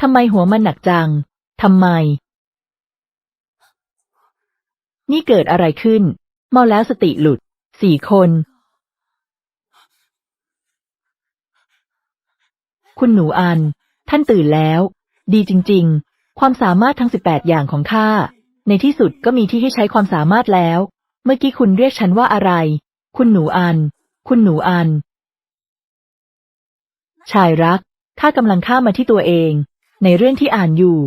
ทำไมหัวมันหนักจัง ทำไม นี่เกิดอะไรขึ้น เมาแล้วสติหลุด สี่คน คุณหนูอัน ท่านตื่นแล้ว ดีจริง ๆ ความสามารถทั้งสิบแปดอย่างของข้า ในที่สุดก็มีที่ให้ใช้ความสามารถแล้ว เมื่อกี้คุณเรียกฉันว่าอะไร คุณหนูอัน คุณหนูอัน ชายรักข้ากำลังข้ามาที่ตัวเอง ในเรื่องที่อ่านอยู่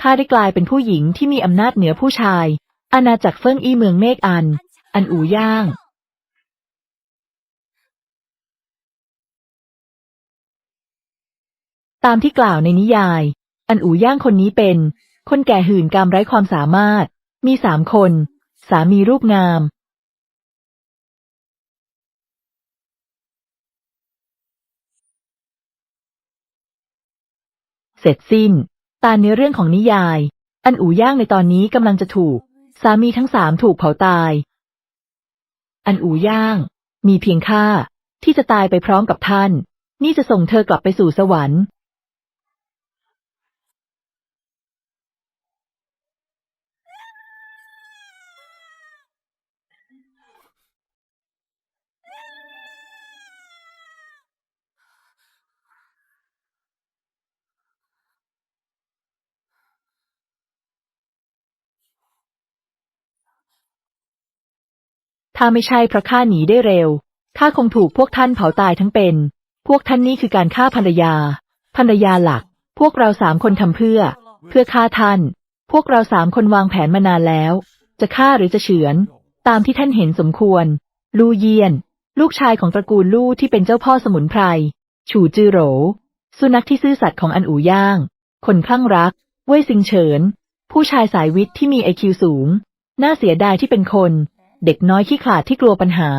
ข้าได้กลายเป็นผู้หญิงที่มีอำนาจเหนือผู้ชาย อาณาจักรเฟิ่งอี้เมืองเมฆอัน อันอูย่าง ตามที่กล่าวในนิยาย อันอูย่างคนนี้เป็น คนแก่หื่นกามไร้ความสามารถ มีสามคน สามีรูปงาม เสร็จสิ้น ตาในเรื่องของนิยาย อันอูย่างในตอนนี้กำลังจะถูก สามีทั้งสามถูกเผาตาย อันอูย่าง มีเพียงข้าที่จะตายไปพร้อมกับท่าน นี่จะส่งเธอกลับไปสู่สวรรค์ ถ้าไม่ใช่เพราะข้าหนีได้เร็ว ข้าคงถูกพวกท่านเผาตายทั้งเป็น พวกท่านนี่คือการฆ่าภรรยา ภรรยาหลัก พวกเราสามคนทำเพื่อ เพื่อฆ่าท่าน พวกเราสามคนวางแผนมานานแล้ว จะฆ่าหรือจะเฉือน ตามที่ท่านเห็นสมควร ลู่เยียน ลูกชายของตระกูลลู่ที่เป็นเจ้าพ่อสมุนไพร ฉูจือโหรสุนัขที่ซื่อสัตย์ของอันอู่ย่าง คนคลั่งรัก เว่ยซิงเฉิน ผู้ชายสายวิทย์ที่มีไอคิวสูง น่าเสียดายที่เป็นคน เด็กน้อยขี้ขลาดที่กลัวปัญหา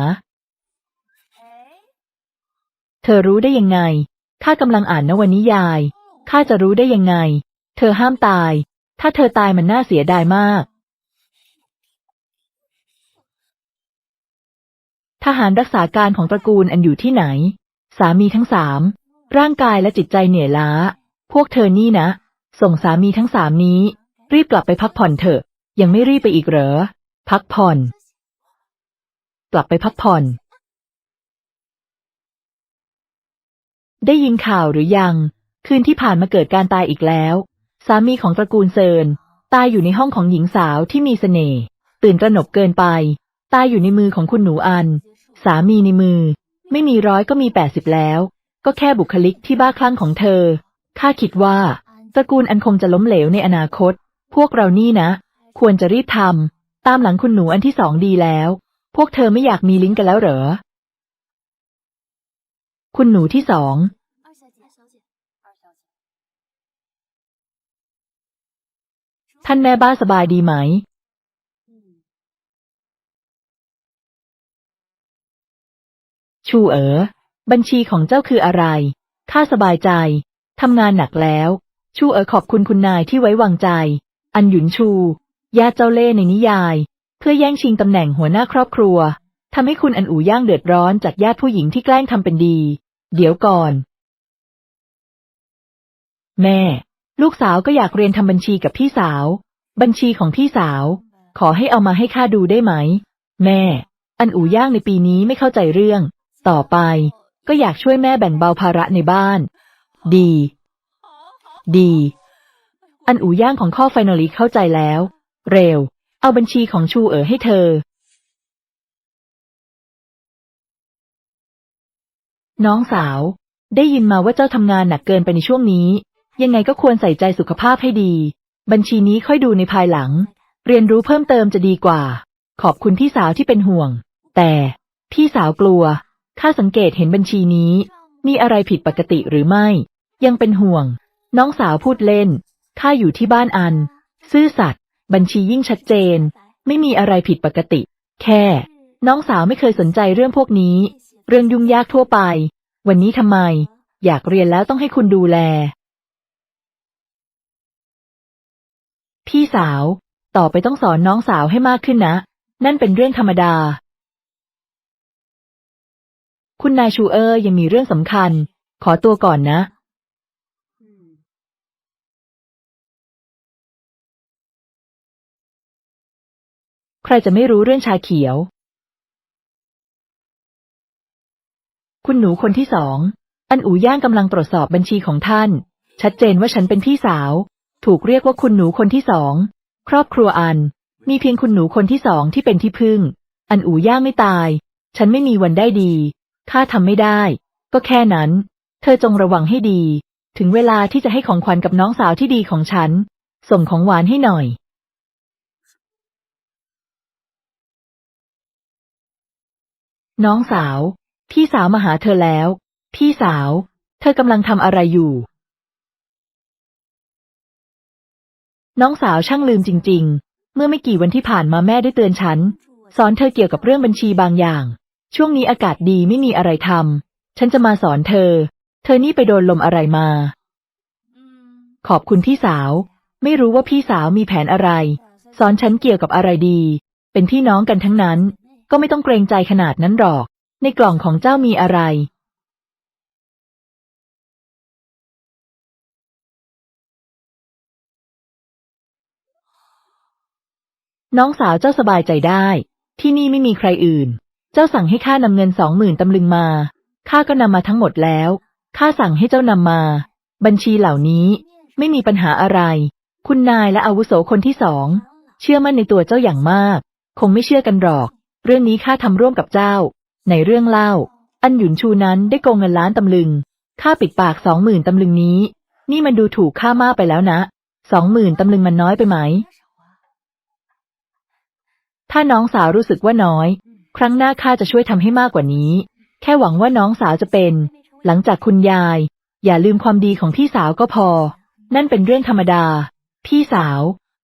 เธอรู้ได้ยังไง ข้ากำลังอ่านนวนิยาย ข้าจะรู้ได้ยังไง เธอห้ามตาย ถ้าเธอตายมันน่าเสียดายมาก ทหารรักษาการของตระกูลอันอยู่ที่ไหน สามีทั้งสาม ร่างกายและจิตใจเหนื่อยล้า พวกเธอนี่นะ ส่งสามีทั้งสามนี้ รีบกลับไปพักผ่อนเถอะ ยังไม่รีบไปอีกเหรอ พักผ่อน กลับไปพักผ่อน ได้ยินข่าวหรือยัง คืนที่ผ่านมาเกิดการตายอีกแล้ว สามีของตระกูลเซิน ตายอยู่ในห้องของหญิงสาวที่มีเสน่ห์ตื่นตระหนกเกินไป ตายอยู่ในมือของคุณหนูอัน สามีในมือ ไม่มีร้อยก็มีแปดสิบแล้ว ก็แค่บุคลิกที่บ้าคลั่งของเธอข้าคิดว่าตระกูลอันคงจะล้มเหลวในอนาคต พวกเรานี่นะ ควรจะรีบทำตามหลังคุณหนูอันที่สองดีแล้ว พวกเธอไม่อยากมีลิงก์กันแล้วเหรอ คุณหนูที่สอง ท่านแม่บ้านสบายดีไหม ชูเอ๋อ บัญชีของเจ้าคืออะไร ข้าสบายใจ ทำงานหนักแล้ว ชูเอ๋อขอบคุณคุณนายที่ไว้วางใจ อันหยุนชู ญาเจ้าเล่ในนิยาย เพื่อแย่งชิงตำแหน่งหัวหน้าครอบครัวทำให้คุณอันอู่ย่างเดือดร้อนจากญาติผู้หญิงที่แกล้งทำเป็นดี เดี๋ยวก่อน แม่ ลูกสาวก็อยากเรียนทำบัญชีกับพี่สาว บัญชีของพี่สาว ขอให้เอามาให้ข้าดูได้ไหม แม่ อันอู่ย่างในปีนี้ไม่เข้าใจเรื่อง ต่อไป ก็อยากช่วยแม่แบ่งเบาภาระในบ้าน ดี ดี อันอู่ย่างของข้อไฟนอลีเข้าใจแล้ว เร็ว เอาบัญชีของชูเอ๋อให้เธอ น้องสาว ได้ยินมาว่าเจ้าทำงานหนักเกินไปในช่วงนี้ ยังไงก็ควรใส่ใจสุขภาพให้ดี บัญชีนี้ค่อยดูในภายหลัง เรียนรู้เพิ่มเติมจะดีกว่า ขอบคุณพี่สาวที่เป็นห่วง แต่พี่สาวกลัว ข้าสังเกตเห็นบัญชีนี้ มีอะไรผิดปกติหรือไม่ ยังเป็นห่วง น้องสาวพูดเล่น ข้าอยู่ที่บ้านอัน ซื่อสัตย์ บัญชียิ่งชัดเจน ไม่มีอะไรผิดปกติ แค่ น้องสาวไม่เคยสนใจเรื่องพวกนี้ เรื่องยุ่งยากทั่วไป วันนี้ทำไม อยากเรียนแล้วต้องให้คุณดูแล พี่สาว ต่อไปต้องสอนน้องสาวให้มากขึ้นนะ นั่นเป็นเรื่องธรรมดา คุณนายชูเออร์ยังมีเรื่องสำคัญ ขอตัวก่อนนะ รจะไม่รู้เรื่องชาเขียว คุณหนูคนที่สอง อันอูย่างกำลังตรวจสอบบัญชีของท่าน ชัดเจนว่าฉันเป็นพี่สาว ถูกเรียกว่าคุณหนูคนที่สอง ครอบครัวอัน มีเพียงคุณหนูคนที่สองที่เป็นที่พึ่ง อันอูย่างไม่ตาย ฉันไม่มีวันได้ดีข้าทำไม่ได้ ก็แค่นั้น เธอจงระวังให้ดี ถึงเวลาที่จะให้ของขวัญกับน้องสาวที่ดีของฉัน ส่งของหวานให้หน่อย น้องสาว พี่สาวมาหาเธอแล้ว พี่สาว เธอกำลังทำอะไรอยู่ น้องสาวช่างลืมจริง ๆ เมื่อไม่กี่วันที่ผ่านมาแม่ได้เตือนฉัน สอนเธอเกี่ยวกับเรื่องบัญชีบางอย่าง ช่วงนี้อากาศดีไม่มีอะไรทำฉันจะมาสอนเธอ เธอนี่ไปโดนลมอะไรมา，ขอบคุณพี่สาว ไม่รู้ว่าพี่สาวมีแผนอะไร สอนฉันเกี่ยวกับอะไรดี เป็นพี่น้องกันทั้งนั้น ก็ไม่ต้องเกรงใจขนาดนั้นหรอก ในกล่องของเจ้ามีอะไร น้องสาวเจ้าสบายใจได้ ที่นี่ไม่มีใครอื่น เจ้าสั่งให้ข้านำเงินสองหมื่นตำลึงมา ข้าก็นำมาทั้งหมดแล้ว ข้าสั่งให้เจ้านำมา บัญชีเหล่านี้ไม่มีปัญหาอะไร คุณนายและอาวุโสคนที่สอง เชื่อมั่นในตัวเจ้าอย่างมาก คงไม่เชื่อกันหรอก เรื่องนี้ข้าทำร่วมกับเจ้า ในเรื่องเล่า อันหยุนชูนั้นได้โกงเงินล้านตำลึง ข้าปิดปากสองหมื่นตำลึงนี้ นี่มันดูถูกข้ามากไปแล้วนะ สองหมื่นตำลึงมันน้อยไปไหม ถ้าน้องสาวรู้สึกว่าน้อย ครั้งหน้าข้าจะช่วยทำให้มากกว่านี้ แค่หวังว่าน้องสาวจะเป็น หลังจากคุณยาย อย่าลืมความดีของพี่สาวก็พอ นั่นเป็นเรื่องธรรมดา พี่สาว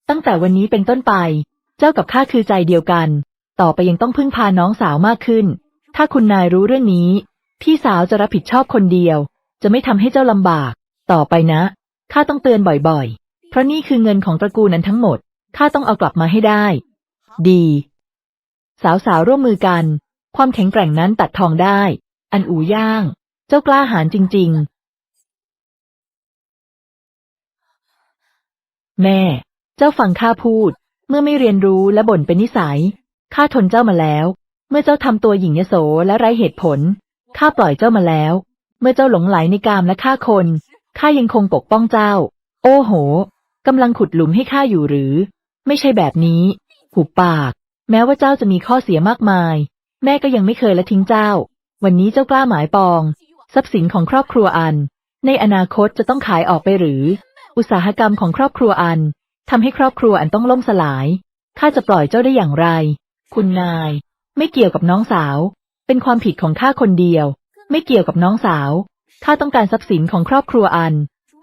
ตั้งแต่วันนี้เป็นต้นไป เจ้ากับข้าคือใจเดียวกัน ต่อไปยังต้องพึ่งพาน้องสาวมากขึ้น ถ้าคุณนายรู้เรื่องนี้ พี่สาวจะรับผิดชอบคนเดียว จะไม่ทำให้เจ้าลำบาก ต่อไปนะ ข้าต้องเตือนบ่อยๆ เพราะนี่คือเงินของตระกูลนั้นทั้งหมด ข้าต้องเอากลับมาให้ได้ ดี สาวๆร่วมมือกัน ความแข็งแกร่งนั้นตัดทองได้ อันอูย่าง เจ้ากล้าหาญจริง ๆ แม่ เจ้าฟังข้าพูด เมื่อไม่เรียนรู้และบ่นเป็นนิสัย ข้าทนเจ้ามาแล้ว เมื่อเจ้าทำตัวหญิงยโสและไร้เหตุผล ข้าปล่อยเจ้ามาแล้ว เมื่อเจ้าหลงไหลในกามและฆ่าคน ข้ายังคงปกป้องเจ้า โอ้โหกำลังขุดหลุมให้ข้าอยู่หรือ ไม่ใช่แบบนี้หุบปาก แม้ว่าเจ้าจะมีข้อเสียมากมาย แม่ก็ยังไม่เคยละทิ้งเจ้า วันนี้เจ้ากล้าหมายปอง ทรัพย์สินของครอบครัวอัน ในอนาคตจะต้องขายออกไปหรือ อุตสาหกรรมของครอบครัวอันทำให้ครอบครัวอันต้องล่มสลาย ข้าจะปล่อยเจ้าได้อย่างไร คุณนาย ไม่เกี่ยวกับน้องสาว เป็นความผิดของข้าคนเดียว ไม่เกี่ยวกับน้องสาวข้าต้องการทรัพย์สินของครอบครัวอัน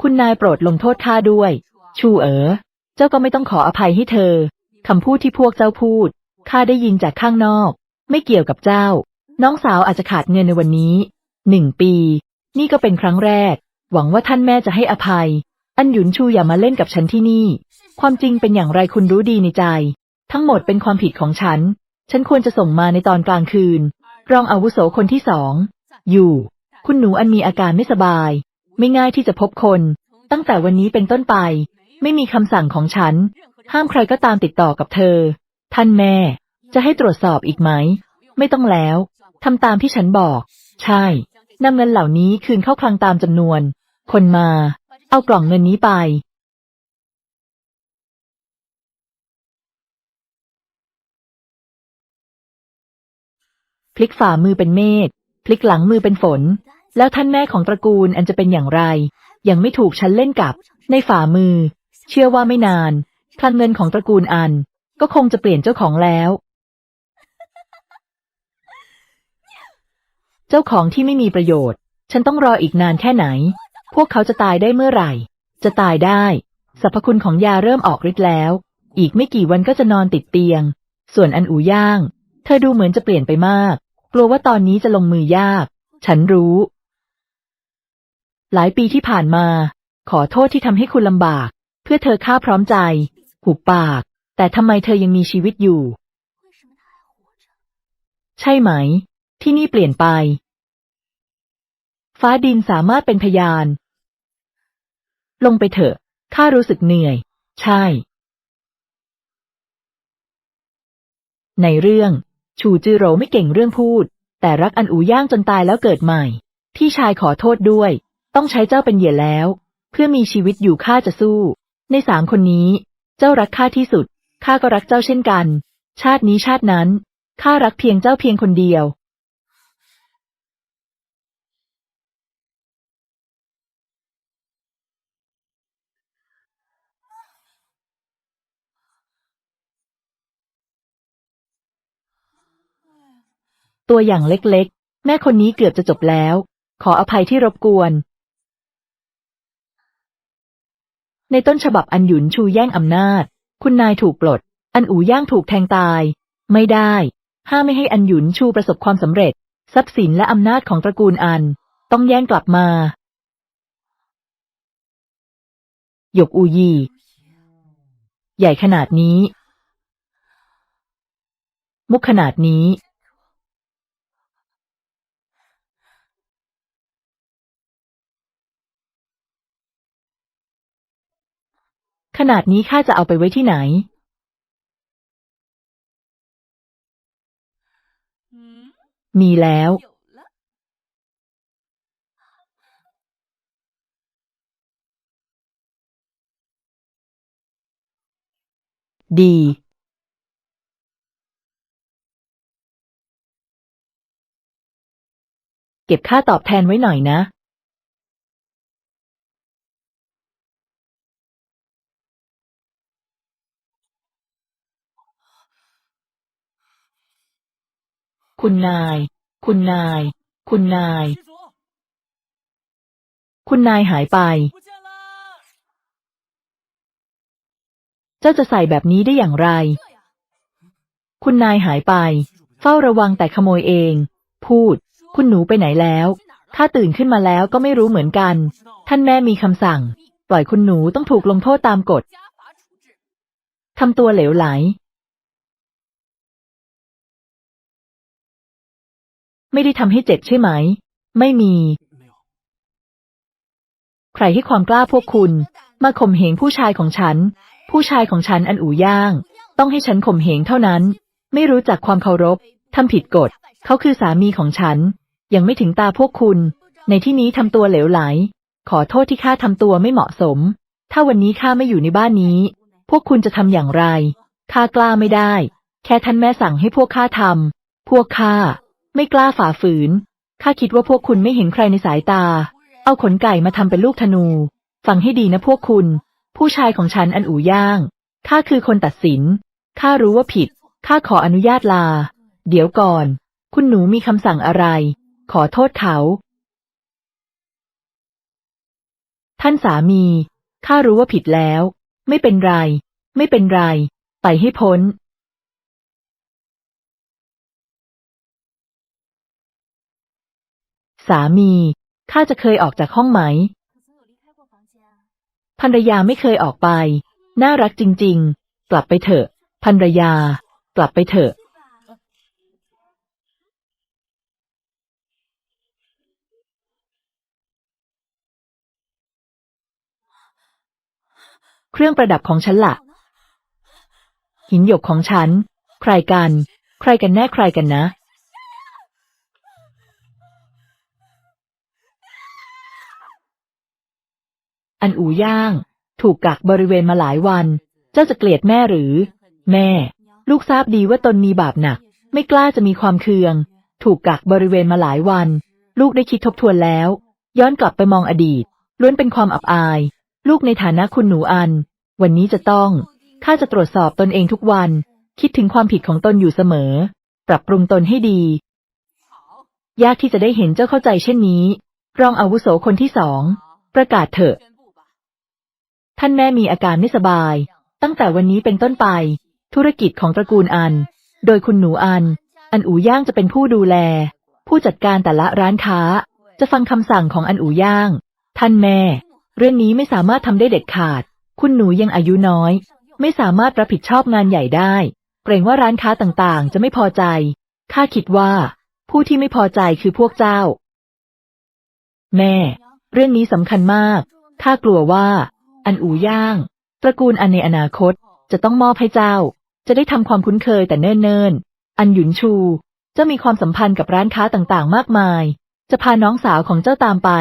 คุณนายโปรดลงโทษข้าด้วย ชูเอ๋อเจ้าก็ไม่ต้องขออภัยให้เธอคำพูดที่พวกเจ้าพูดข้าได้ยินจากข้างนอก ไม่เกี่ยวกับเจ้า น้องสาวอาจจะขาดเงินในวันนี้หนึ่งปี นี่ก็เป็นครั้งแรก หวังว่าท่านแม่จะให้อภัย อันหยุนชูอย่ามาเล่นกับฉันที่นี่ ความจริงเป็นอย่างไรคุณรู้ดีในใจ ทั้งหมดเป็นความผิดของฉัน ฉันควรจะส่งมาในตอนกลางคืน รองอาวุโสคนที่สอง อยู่ คุณหนูอันมีอาการไม่สบาย ไม่ง่ายที่จะพบคน ตั้งแต่วันนี้เป็นต้นไป ไม่มีคำสั่งของฉัน ห้ามใครก็ตามติดต่อกับเธอ ท่านแม่ จะให้ตรวจสอบอีกไหม ไม่ต้องแล้วทำตามที่ฉันบอก ใช่นำเงินเหล่านี้คืนเข้าคลังตามจำนวน คนมา เอากล่องเงินนี้ไป พลิกฝ่ามือเป็นเมฆพลิกหลังมือเป็นฝน แล้วท่านแม่ของตระกูลอันจะเป็นอย่างไร ยังไม่ถูกฉันเล่นกับ ในฝ่ามือ เชื่อว่าไม่นานคลังเงินของตระกูลอัน ก็คงจะเปลี่ยนเจ้าของแล้ว เจ้าของที่ไม่มีประโยชน์ ฉันต้องรออีกนานแค่ไหน พวกเขาจะตายได้เมื่อไหร่ จะตายได้สรรพคุณของยาเริ่มออกฤทธิ์แล้ว อีกไม่กี่วันก็จะนอนติดเตียง ส่วนอันอูย่าง เธอดูเหมือนจะเปลี่ยนไปมาก กลัวว่าตอนนี้จะลงมือยาก ฉันรู้ หลายปีที่ผ่านมา ขอโทษที่ทำให้คุณลำบาก เพื่อเธอข้าพร้อมใจ หุบปาก แต่ทำไมเธอยังมีชีวิตอยู่ ใช่ไหม ที่นี่เปลี่ยนไป ฟ้าดินสามารถเป็นพยาน ลงไปเถอะข้ารู้สึกเหนื่อย ใช่ ในเรื่อง ชูจือโรไม่เก่งเรื่องพูด แต่รักอันอูย่างจนตายแล้วเกิดใหม่ พี่ชายขอโทษด้วย ต้องใช้เจ้าเป็นเหยื่อแล้ว เพื่อมีชีวิตอยู่ข้าจะสู้ ในสามคนนี้ เจ้ารักข้าที่สุดข้าก็รักเจ้าเช่นกัน ชาตินี้ชาตินั้นข้ารักเพียงเจ้าเพียงคนเดียว ตัวอย่างเล็กๆ แม่คนนี้เกือบจะจบแล้ว ขออภัยที่รบกวน ในต้นฉบับอันหยุนชูแย่งอำนาจ คุณนายถูกปลด อันอูย่างถูกแทงตาย ไม่ได้ ห้ามไม่ให้อันหยุนชูประสบความสำเร็จ ทรัพย์สินและอำนาจของตระกูลอัน ต้องแย่งกลับมา หยกอูยี ใหญ่ขนาดนี้ มุกขนาดนี้ ขนาดนี้ข้าจะเอาไปไว้ที่ไหน มีแล้ว ดี เก็บค่าตอบแทนไว้หน่อยนะ คุณนาย คุณนาย คุณนาย คุณนายหายไป เจ้าจะใส่แบบนี้ได้อย่างไร คุณนายหายไป เฝ้าระวังแต่ขโมยเอง พูด คุณหนูไปไหนแล้วข้าตื่นขึ้นมาแล้วก็ไม่รู้เหมือนกัน ท่านแม่มีคำสั่ง ปล่อยคุณหนูต้องถูกลงโทษตามกฎทำตัวเหลวไหล ไม่ได้ทำให้เจ็บใช่ไหม ไม่มี，ใครให้ความกล้าพวกคุณ มาข่มเหงผู้ชายของฉัน ผู้ชายของฉันอันอู่ย่าง ต้องให้ฉันข่มเหงเท่านั้น ไม่รู้จักความเคารพทำผิดกฎ เขาคือสามีของฉัน ยังไม่ถึงตาพวกคุณ ในที่นี้ทำตัวเหลวไหล ขอโทษที่ข้าทำตัวไม่เหมาะสม ถ้าวันนี้ข้าไม่อยู่ในบ้านนี้ พวกคุณจะทำอย่างไรข้ากล้าไม่ได้ แค่ท่านแม่สั่งให้พวกข้าทำพวกข้า ไม่กล้าฝ่าฝืน ข้าคิดว่าพวกคุณไม่เห็นใครในสายตา เอาขนไก่มาทำเป็นลูกธนู ฟังให้ดีนะพวกคุณ ผู้ชายของฉันอันอู่ย่าง ข้าคือคนตัดสิน ข้ารู้ว่าผิด ข้าขออนุญาตลา เดี๋ยวก่อน คุณหนูมีคำสั่งอะไร ขอโทษเขา ท่านสามี ข้ารู้ว่าผิดแล้ว ไม่เป็นไร ไม่เป็นไร ไปให้พ้น สามี ข้าจะเคยออกจากห้องไหม ภรรยาไม่เคยออกไป น่ารักจริง ๆ กลับไปเถอะ ภรรยา กลับไปเถอะ เครื่องประดับของฉันละ่ะ หินหยกของฉัน ใครกัน ใครกันแน่ใครกันนะ อันอูย่าง ถูกกักบริเวณมาหลายวัน เจ้าจะเกลียดแม่หรือ แม่ ลูกทราบดีว่าตนมีบาปหนัก ไม่กล้าจะมีความเคือง ถูกกักบริเวณมาหลายวัน ลูกได้คิดทบทวนแล้ว ย้อนกลับไปมองอดีต ล้วนเป็นความอับอาย ลูกในฐานะคุณหนูอัน วันนี้จะต้องข้าจะตรวจสอบตนเองทุกวัน คิดถึงความผิดของตนอยู่เสมอ ปรับปรุงตนให้ดี ยากที่จะได้เห็นเจ้าเข้าใจเช่นนี้ รองอาวุโสคนที่สอง ประกาศเถอะ ท่านแม่มีอาการไม่สบาย ตั้งแต่วันนี้เป็นต้นไป ธุรกิจของตระกูลอัน โดยคุณหนูอัน อันอูย่างจะเป็นผู้ดูแล ผู้จัดการแต่ละร้านค้า จะฟังคำสั่งของอันอูย่าง ท่านแม่ เรื่องนี้ไม่สามารถทำได้เด็ดขาด คุณหนูยังอายุน้อย ไม่สามารถรับผิดชอบงานใหญ่ได้ เกรงว่าร้านค้าต่างๆ จะไม่พอใจ ข้าคิดว่า ผู้ที่ไม่พอใจคือพวกเจ้า แม่ เรื่องนี้สำคัญมาก ข้ากลัวว่า อันอูย่าง ตระกูลอันในอนาคตจะต้องมอบให้เจ้า จะได้ทำความคุ้นเคยแต่เนิ่นๆ อันหยุนชูจ้ามีความสัมพันธ์กับร้านค้าต่างๆ มากมาย จะพาน้องสาวของเจ้าตามไป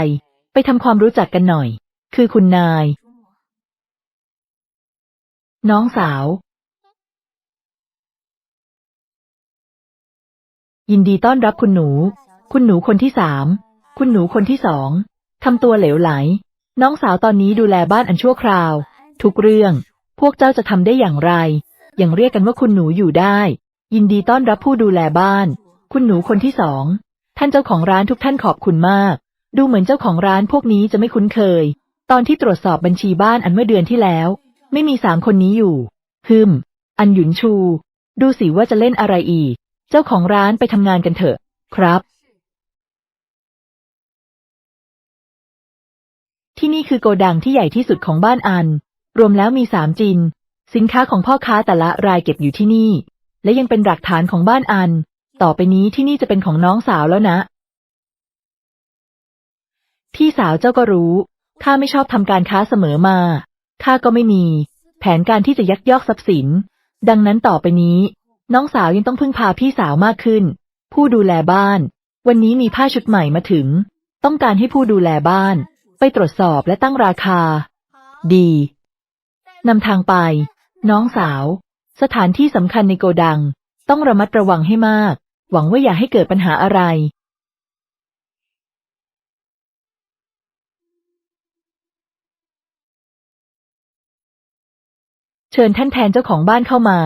ไปทำความรู้จักกันหน่อย คือคุณนาย。น้องสาว ยินดีต้อนรับคุณหนู คุณหนูคนที่สาม คุณหนูคนที่สองทำตัวเหลวไหล น้องสาวตอนนี้ดูแลบ้านอันชั่วคราว ทุกเรื่อง พวกเจ้าจะทำได้อย่างไร ยังเรียกกันว่าคุณหนูอยู่ได้ ยินดีต้อนรับผู้ดูแลบ้าน คุณหนูคนที่สอง ท่านเจ้าของร้านทุกท่านขอบคุณมาก ดูเหมือนเจ้าของร้านพวกนี้จะไม่คุ้นเคย ตอนที่ตรวจสอบบัญชีบ้านอันเมื่อเดือนที่แล้ว ไม่มีสามคนนี้อยู่ ฮึม อันหยุนชู ดูสิว่าจะเล่นอะไรอีก เจ้าของร้านไปทำงานกันเถอะ ครับ ที่นี่คือโกดังที่ใหญ่ที่สุดของบ้านอัน รวมแล้วมีสามจิน สินค้าของพ่อค้าแต่ละรายเก็บอยู่ที่นี่ และยังเป็นหลักฐานของบ้านอัน ต่อไปนี้ที่นี่จะเป็นของน้องสาวแล้วนะ พี่สาวเจ้าก็รู้ข้าไม่ชอบทำการค้าเสมอมาข้าก็ไม่มี แผนการที่จะยักยอกทรัพย์สิน ดังนั้นต่อไปนี้ น้องสาวยังต้องพึ่งพาพี่สาวมากขึ้น ผู้ดูแลบ้าน วันนี้มีผ้าชุดใหม่มาถึง ต้องการให้ผู้ดูแลบ้าน ตรวจสอบและตั้งราคา ดีนำทางไป น้องสาว สถานที่สำคัญในโกดัง ต้องระมัดระวังให้มาก หวังว่าอย่าให้เกิดปัญหาอะไร เชิญท่านแทนเจ้าของบ้านเข้ามา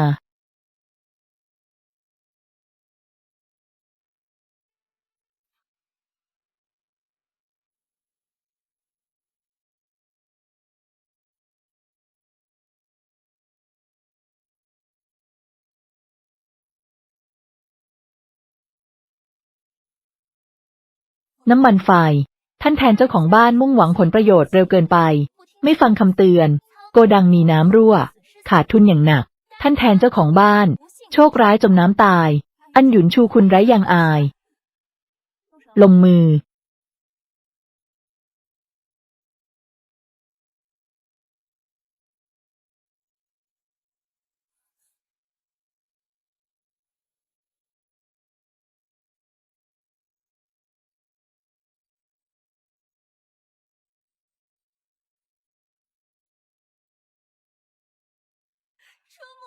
น้ำมันไฟ ท่านแทนเจ้าของบ้านมุ่งหวังผลประโยชน์เร็วเกินไป ไม่ฟังคำเตือน โกดังมีน้ำรั่ว ขาดทุนอย่างหนัก ท่านแทนเจ้าของบ้าน โชคร้ายจมน้ำตาย อันหยุนชูคุณไร้ยางอาย ลงมือ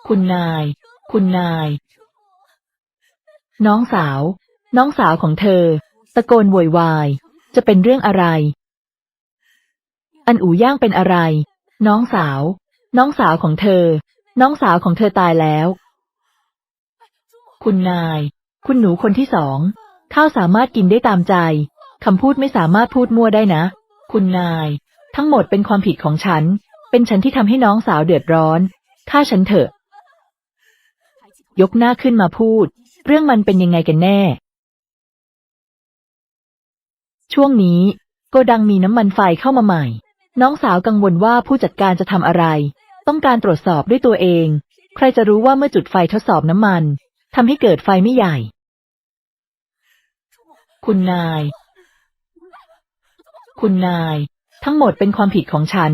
คุณนาย คุณนาย น้องสาว น้องสาวของเธอ ตะโกนโวยวาย จะเป็นเรื่องอะไร อันอู่ย่างเป็นอะไร น้องสาว น้องสาวของเธอ น้องสาวของเธอตายแล้ว คุณนาย คุณหนูคนที่สอง ข้าวสามารถกินได้ตามใจ คำพูดไม่สามารถพูดมั่วได้นะ คุณนาย ทั้งหมดเป็นความผิดของฉัน เป็นฉันที่ทำให้น้องสาวเดือดร้อน ฆ่าฉันเถอะ ยกหน้าขึ้นมาพูด เรื่องมันเป็นยังไงกันแน่ ช่วงนี้โกดังมีน้ำมันไฟเข้ามาใหม่ น้องสาวกังวลว่าผู้จัดการจะทำอะไร ต้องการตรวจสอบด้วยตัวเอง ใครจะรู้ว่าเมื่อจุดไฟทดสอบน้ำมันทำให้เกิดไฟไม่ใหญ่ คุณนาย คุณนาย ทั้งหมดเป็นความผิดของฉัน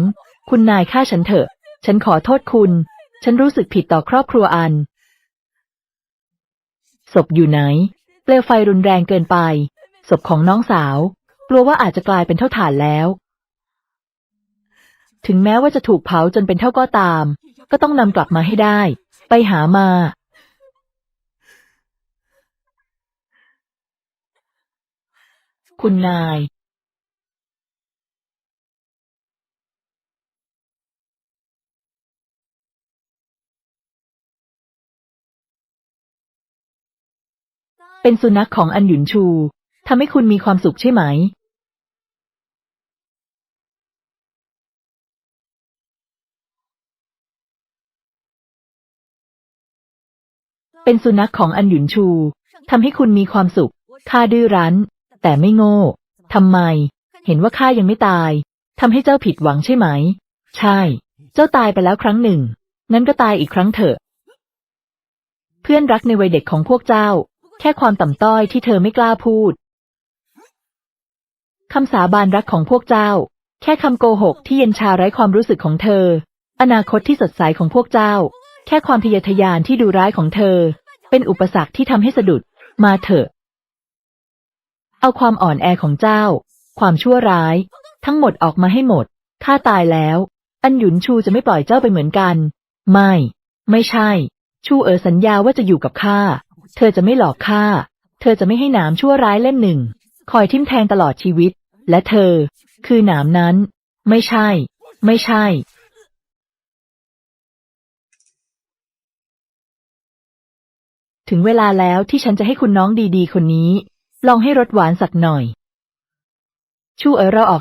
คุณนายฆ่าฉันเถอะ ฉันขอโทษคุณ ฉันรู้สึกผิดต่อครอบครัวอัน ศพอยู่ไหน เปลวไฟรุนแรงเกินไป ศพของน้องสาว กลัวว่าอาจจะกลายเป็นเท่าฐานแล้ว ถึงแม้ว่าจะถูกเผาจนเป็นเท่าก็ตาม ก็ต้องนำกลับมาให้ได้ ไปหามา คุณนาย เป็นสุนัขของอันหยุนชูทำให้คุณมีความสุขใช่ไหม เป็นสุนัขของอันหยุนชูทำให้คุณมีความสุข ข้าดื้อรั้น แต่ไม่โง่ ทำไม เห็นว่าข้ายังไม่ตาย ทำให้เจ้าผิดหวังใช่ไหม ใช่ เจ้าตายไปแล้วครั้งหนึ่ง งั้นก็ตายอีกครั้งเถอะ เพื่อนรักในวัยเด็กของพวกเจ้า แค่ความต่ำต้อยที่เธอไม่กล้าพูดคำสาบานรักของพวกเจ้า แค่คำโกหกที่เย็นชาไร้ความรู้สึกของเธอ อนาคตที่สดใสของพวกเจ้า แค่ความทะเยอทะยานที่ดูร้ายของเธอ เป็นอุปสรรคที่ทำให้สะดุด มาเถอะ เอาความอ่อนแอของเจ้า ความชั่วร้าย ทั้งหมดออกมาให้หมดข้าตายแล้ว อันหยุนชูจะไม่ปล่อยเจ้าไปเหมือนกัน ไม่ ไม่ใช่ ชูเอ๋อสัญญาว่าจะอยู่กับข้า เธอจะไม่หลอกข้า เธอจะไม่ให้หนามชั่วร้ายเล่มหนึ่ง คอยทิ่มแทงตลอดชีวิต และเธอ คือหนามนั้น ไม่ใช่ ไม่ใช่ ถึงเวลาแล้วที่ฉันจะให้คุณน้องดีๆ คนนี้ ลองให้รสหวานสักหน่อย ชูเอ๋อเราออก